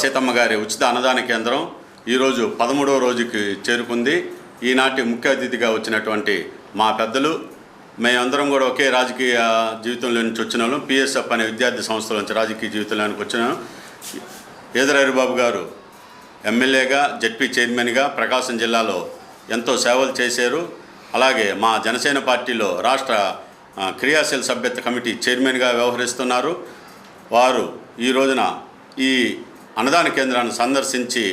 సీతమ్మ గారి ఉచిత అన్నదాన కేంద్రం ఈరోజు పదమూడవ రోజుకి చేరుకుంది. ఈనాటి ముఖ్య అతిథిగా వచ్చినటువంటి మా పెద్దలు మేమందరం కూడా ఒకే రాజకీయ జీవితంలో నుంచి వచ్చిన వాళ్ళం. పిఎస్ఎఫ్ అనే విద్యార్థి సంస్థల నుంచి రాజకీయ జీవితంలోనికి వచ్చిన ఈదరారిబాబు గారు ఎమ్మెల్యేగా జడ్పీ చైర్మన్గా ప్రకాశం జిల్లాలో ఎంతో సేవలు చేశారు. అలాగే మా జనసేన పార్టీలో రాష్ట్ర క్రియాశీల సభ్యత్వ కమిటీ చైర్మన్గా వ్యవహరిస్తున్నారు. వారు ఈ రోజున ఈ అన్నదాన కేంద్రాన్ని సందర్శించి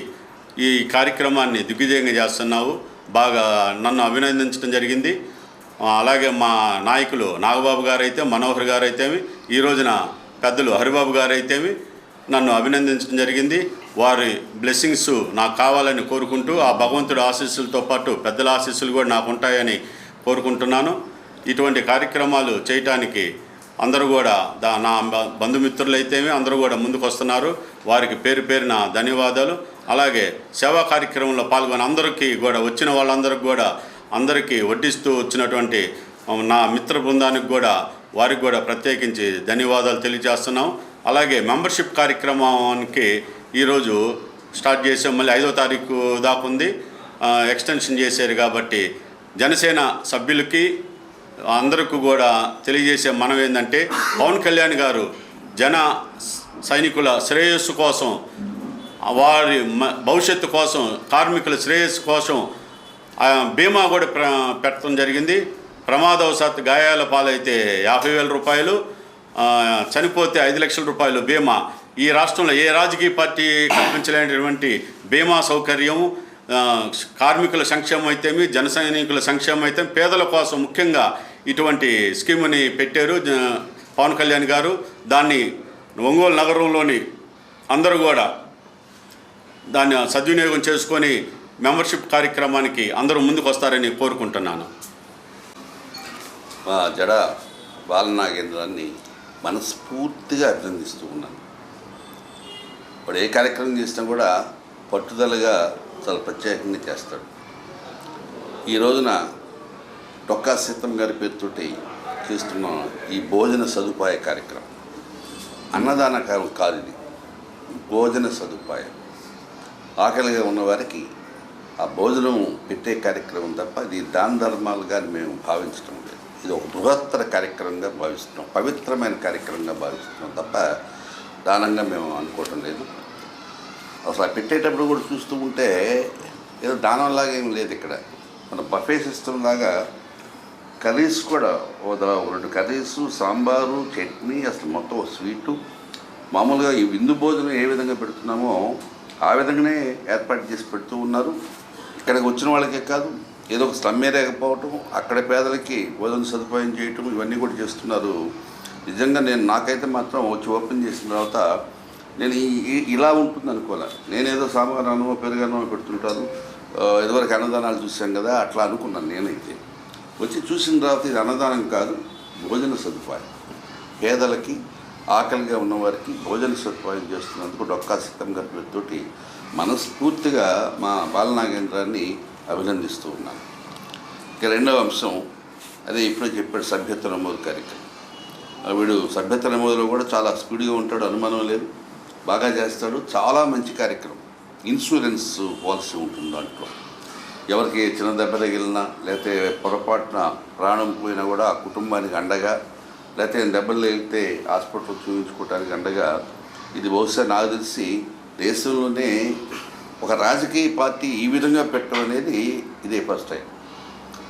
ఈ కార్యక్రమాన్ని దిగ్విజయంగా చేస్తున్నావు. బాగా నన్ను అభినందించడం జరిగింది. అలాగే మా నాయకులు నాగబాబు గారైతే మనోహర్ గారైతేమి ఈ రోజున పెద్దలు హరిబాబు గారైతేమి నన్ను అభినందించడం జరిగింది. వారి బ్లెస్సింగ్స్ నాకు కావాలని కోరుకుంటూ ఆ భగవంతుడి ఆశీస్సులతో పాటు పెద్దల ఆశీస్సులు కూడా నాకు ఉంటాయని కోరుకుంటున్నాను. ఇటువంటి కార్యక్రమాలు చేయటానికి అందరూ కూడా దా నా బంధుమిత్రులు అయితేమి అందరూ కూడా ముందుకు వస్తున్నారు వారికి పేరు పేరిన ధన్యవాదాలు. అలాగే సేవా కార్యక్రమంలో పాల్గొని అందరికీ కూడా వచ్చిన వాళ్ళందరికీ కూడా అందరికీ వడ్డిస్తూ వచ్చినటువంటి నా మిత్ర బృందానికి కూడా వారికి కూడా ప్రత్యేకించి ధన్యవాదాలు తెలియజేస్తున్నాం. అలాగే మెంబర్షిప్ కార్యక్రమానికి ఈరోజు స్టార్ట్ చేసాం. మళ్ళీ ఐదో తారీఖు దాకా ఉంది. ఎక్స్టెన్షన్ చేశారు కాబట్టి జనసేన సభ్యులకి అందరికీ కూడా తెలియజేసే మనం ఏంటంటే పవన్ కళ్యాణ్ గారు జన సైనికుల శ్రేయస్సు కోసం వారి మ- భవిష్యత్తు కోసం కార్మికుల శ్రేయస్సు కోసం బీమా కూడా ప్ర పెట్టడం జరిగింది. ప్రమాదవశాత్తు గాయాల పాలైతే యాభై వేల రూపాయలు చనిపోతే ఐదు లక్షల రూపాయలు బీమా. ఈ రాష్ట్రంలో ఏ రాజకీయ పార్టీ కల్పించలేనటువంటి బీమా సౌకర్యం కార్మికుల సంక్షేమం అయితేమి జన సైనికుల సంక్షేమం అయితే పేదల కోసం ముఖ్యంగా ఇటువంటి స్కీమ్ని పెట్టారు పవన్ కళ్యాణ్ గారు. దాన్ని ఒంగోలు నగరంలోని అందరూ కూడా దాన్ని సద్వినియోగం చేసుకొని మెంబర్షిప్ కార్యక్రమానికి అందరూ ముందుకు వస్తారని కోరుకుంటున్నాను. మా జడ బాలనాగేంద్రాన్ని మనస్ఫూర్తిగా అభినందిస్తూ ఉన్నాను. వాడు ఏ కార్యక్రమం చేసినా కూడా పట్టుదలగా చాలా ప్రత్యేకంగా చేస్తాడు. ఈ రోజున డొక్కా సీతం గారి పేరుతోటి చేస్తున్న ఈ భోజన సదుపాయ కార్యక్రమం. అన్నదాన కాదు ఇది. భోజన సదుపాయం. ఆకలిగా ఉన్నవారికి ఆ భోజనం పెట్టే కార్యక్రమం తప్ప ఇది దాన ధర్మాలుగా మేము భావించడం లేదు. ఇది ఒక బృహత్తర కార్యక్రమంగా భావిస్తున్నాం. పవిత్రమైన కార్యక్రమంగా భావిస్తున్నాం తప్ప దానంగా మేము అనుకోవటం లేదు. అసలు ఆ పెట్టేటప్పుడు కూడా చూస్తూ ఉంటే ఏదో దానంలాగా ఏం లేదు ఇక్కడ. మన బఫే సిస్టమ్ లాగా కర్రీస్ కూడా ఓ రెండు కర్రీస్ సాంబారు చట్నీ అసలు మొత్తం ఒక స్వీటు. మామూలుగా ఈ విందు భోజనం ఏ విధంగా పెడుతున్నామో ఆ విధంగానే ఏర్పాటు చేసి పెడుతూ ఉన్నారు. ఇక్కడికి వచ్చిన వాళ్ళకే కాదు ఏదో ఒక స్లమ్ లేకపోవటం అక్కడ పేదలకి భోజన సదుపాయం చేయటం ఇవన్నీ కూడా చేస్తున్నారు. నిజంగా నేను నాకైతే మాత్రం వచ్చి ఓపెన్ చేసిన తర్వాత నేను ఈ- ఇలా ఉంటుంది అనుకోలే. నేనేదో సాంబార్ అన్నమో పెరుగన్నమో పెడుతుంటాను. ఇదివరకు అన్నదానాలు చూశాను కదా అట్లా అనుకున్నాను నేనైతే. వచ్చి చూసిన తర్వాత ఇది అన్నదానం కాదు భోజన సదుపాయం. పేదలకి ఆకలిగా ఉన్నవారికి భోజన సదుపాయం చేస్తున్నందుకు డొక్కా సిద్ధంగా గారి పేరుతోటి మనస్ఫూర్తిగా మా బాలనాగేంద్రాన్ని అభినందిస్తూ ఉన్నాను. ఇక రెండవ అంశం అదే ఇప్పుడే చెప్పాడు సభ్యత్వ నమోదు కార్యక్రమం. వీడు సభ్యత్వ నమోదులో కూడా చాలా స్పీడ్గా ఉంటాడు అనుమానం లేదు. బాగా చేస్తాడు చాలా మంచి కార్యక్రమం. ఇన్సూరెన్స్ పాలసీ ఉంటుంది దాంట్లో. ఎవరికి చిన్న దెబ్బ తగిలినా లేకపోతే పొరపాటున ప్రాణం పోయినా కూడా ఆ కుటుంబానికి అండగా లేకపోతే దెబ్బలు తగిలితే హాస్పిటల్ చూపించుకోవడానికి అండగా ఇది బహుశా నాకు తెలిసి దేశంలోనే ఒక రాజకీయ పార్టీ ఈ విధంగా పెట్టడం అనేది ఇదే ఫస్ట్ టైం.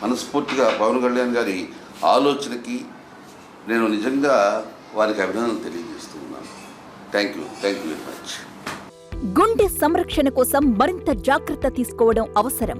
మనస్ఫూర్తిగా పవన్ కళ్యాణ్ గారి ఆలోచనకి నేను నిజంగా వారికి అభినందనలు తెలియజేస్తున్నాను thank you thank you very much గుండె సంరక్షణ కోసం మరింత జాగ్రత్త తీసుకోవడం అవసరం.